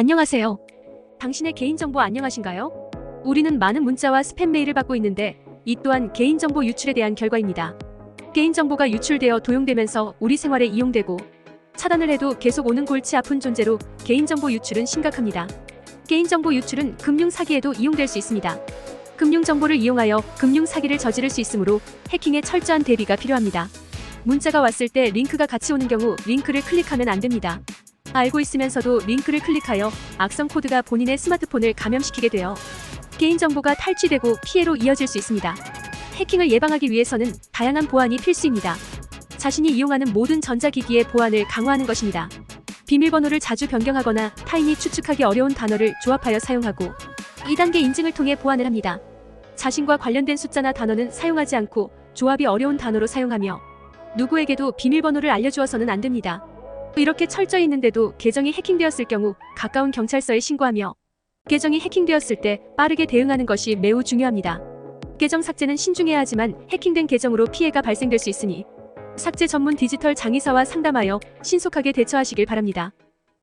안녕하세요. 당신의 개인정보 안녕하신가요? 우리는 많은 문자와 스팸 메일을 받고 있는데 이 또한 개인정보 유출에 대한 결과입니다. 개인정보가 유출되어 도용되면서 우리 생활에 이용되고 차단을 해도 계속 오는 골치 아픈 존재로 개인정보 유출은 심각합니다. 개인정보 유출은 금융 사기에도 이용될 수 있습니다. 금융 정보를 이용하여 금융 사기를 저지를 수 있으므로 해킹에 철저한 대비가 필요합니다. 문자가 왔을 때 링크가 같이 오는 경우 링크를 클릭하면 안 됩니다. 알고 있으면서도 링크를 클릭하여 악성 코드가 본인의 스마트폰을 감염시키게 되어 개인 정보가 탈취되고 피해로 이어질 수 있습니다. 해킹을 예방하기 위해서는 다양한 보안이 필수입니다. 자신이 이용하는 모든 전자기기의 보안을 강화하는 것입니다. 비밀번호를 자주 변경하거나 타인이 추측하기 어려운 단어를 조합하여 사용하고 2단계 인증을 통해 보안을 합니다. 자신과 관련된 숫자나 단어는 사용하지 않고 조합이 어려운 단어로 사용하며 누구에게도 비밀번호를 알려주어서는 안 됩니다. 이렇게 철저히 있는데도 계정이 해킹되었을 경우 가까운 경찰서에 신고하며 계정이 해킹되었을 때 빠르게 대응하는 것이 매우 중요합니다. 계정 삭제는 신중해야 하지만 해킹된 계정으로 피해가 발생될 수 있으니 삭제 전문 디지털 장의사와 상담하여 신속하게 대처하시길 바랍니다.